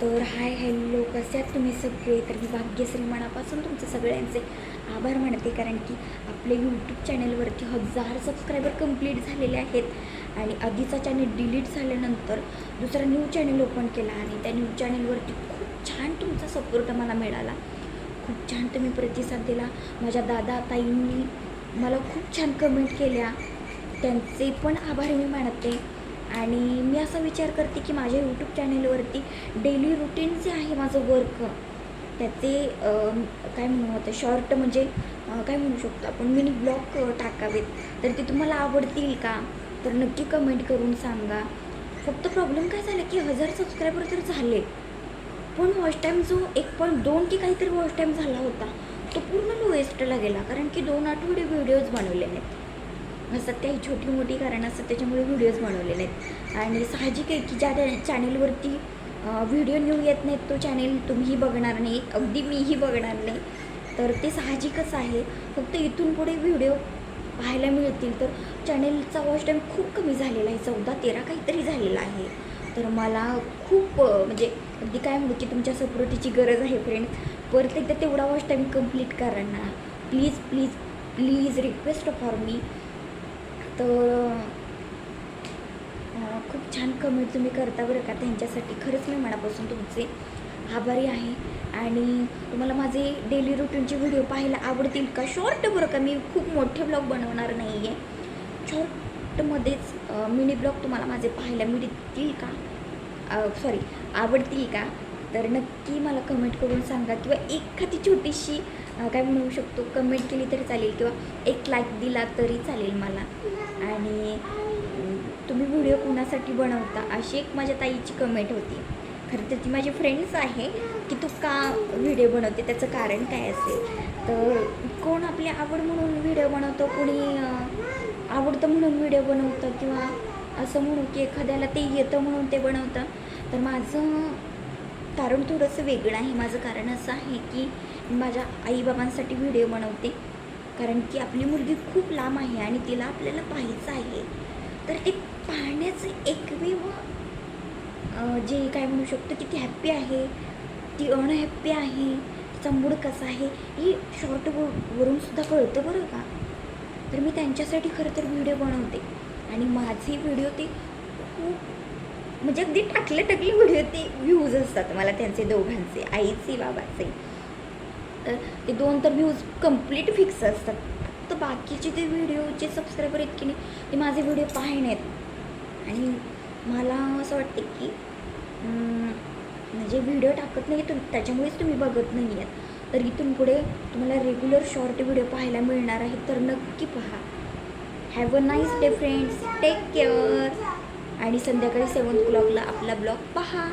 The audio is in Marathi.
तर हाय हॅलो कसे आहात तुम्ही सगळे? तर मी भाग्यश्री मनापासून तुमचे सगळ्यांचे आभार मानते कारण की आपले यूट्यूब चॅनलवरती हजार सबस्क्रायबर कंप्लीट झालेले आहेत आणि आधीचा चॅनल डिलीट झाल्यानंतर दुसरा न्यू चॅनल ओपन केला आणि त्या न्यू चॅनलवरती खूप छान तुमचा सपोर्ट मला मिळाला. खूप छान तुम्ही प्रतिसाद दिला. माझ्या दादा ताईंनी मला खूप छान कमेंट केल्या. त्यांचे पण आभार मी मानते. आणि मी असा विचार करते की माझ्या यूट्यूब चॅनेलवरती डेली रुटीन जे आहे माझं वर्क त्याचे काय म्हणू आता शॉर्ट म्हणजे काय म्हणू शकतो आपण मिनी ब्लॉग टाकावेत. तर ते तुम्हाला आवडतील का? तर नक्की कमेंट करून सांगा. फक्त प्रॉब्लेम काय झाला की हजार सबस्क्रायबर तर झाले. पण वॉच टाईम जो एक पॉईंट दोन की काहीतरी वॉच टाईम झाला होता तो पूर्ण लोएस्टला गेला. कारण की दोन आठवडे व्हिडिओज बनवले नाहीत असं छोटी मोठी कारण असतात त्याच्यामुळे व्हिडिओज बनवलेले आहेत. आणि साहजिक आहे की ज्या चॅनेलवरती व्हिडिओ न्यू येत नाहीत तो चॅनेल तुम्हीही बघणार नाही अगदी मीही बघणार नाही. तर ते साहजिकच आहे. फक्त इथून पुढे व्हिडिओ पाहायला मिळतील. तर चॅनेलचा वॉच टाईम खूप कमी झालेला आहे चौदा तेरा काहीतरी झालेला आहे. तर मला खूप म्हणजे अगदी काय म्हणू की तुमच्या सपोर्टीची गरज आहे फ्रेंड परत एकदा तेवढा वॉच टाईम कंप्लीट करा ना. Please please please request for me तर खूप छान कमेंट तुम्ही करता बरं का त्यांच्यासाठी. खरंच मी मनापासून तुमचे आभारी आहे. आणि तुम्हाला माझे डेली रुटीनचे व्हिडिओ पाहायला आवडतील का? शॉर्ट बरं का. मी खूप मोठे ब्लॉग बनवणार नाही आहे शॉर्टमध्येच मिनी ब्लॉग तुम्हाला माझे पाहायला मिळतील का? सॉरी आवडतील का? तर नक्की मला कमेंट करून सांगा. किंवा एखादी छोटीशी काय म्हणू शकतो कमेंट केली तरी चालेल किंवा एक लाईक दिला तरी चालेल मला. आणि तुम्ही व्हिडिओ कोणासाठी बनवता अशी एक माझ्या ताईची कमेंट होती. खरं तर ती माझी फ्रेंड्स आहे की तू का व्हिडिओ बनवते त्याचं कारण काय असेल? तर कोण आपली आवड म्हणून व्हिडिओ बनवतो कोणी आवडतं म्हणून व्हिडिओ बनवतं किंवा असं म्हणू की एखाद्याला ते येतं म्हणून ते बनवतं? तर माझं कारण थोडंसं वेगळं आहे. माझं कारण असं आहे की माझ्या आईबाबांसाठी व्हिडिओ बनवते. कारण की आपली मुलगी खूप लांब आहे आणि तिला आपल्याला पाहायचं आहे. तर ते पाहण्याचं एकमेव जे काय म्हणू शकतो की ती हॅप्पी आहे ती अनहॅप्पी आहे तिचा मूड कसा आहे हे शॉर्ट वरून सुद्धा कळतं बरं का? तर मी त्यांच्यासाठी खरं तर व्हिडिओ बनवते. आणि माझे व्हिडिओ ते खूप म्हणजे अगदी टाकले टाकले व्हिडिओ ते व्ह्यूज असतात मला त्यांचे दोघांचे आईचे बाबाचे. ते दोन तर व्ह्यूज कंप्लीट फिक्स असतात. फक्त बाकीचे ते व्हिडिओचे सबस्क्रायबर आहेत की नाही ते माझे व्हिडिओ पाहण्यात आणि मला असं वाटते की म्हणजे व्हिडिओ टाकत नाही तुम त्याच्यामुळेच तुम्ही बघत नाही आहेत तर इथून पुढे तुम्हाला रेग्युलर शॉर्ट व्हिडिओ पाहायला मिळणार आहे तर नक्की पहा. Have a nice day friends take care आणि संध्याकाळी सेवन क्लॉकला आपला ब्लॉग पहा.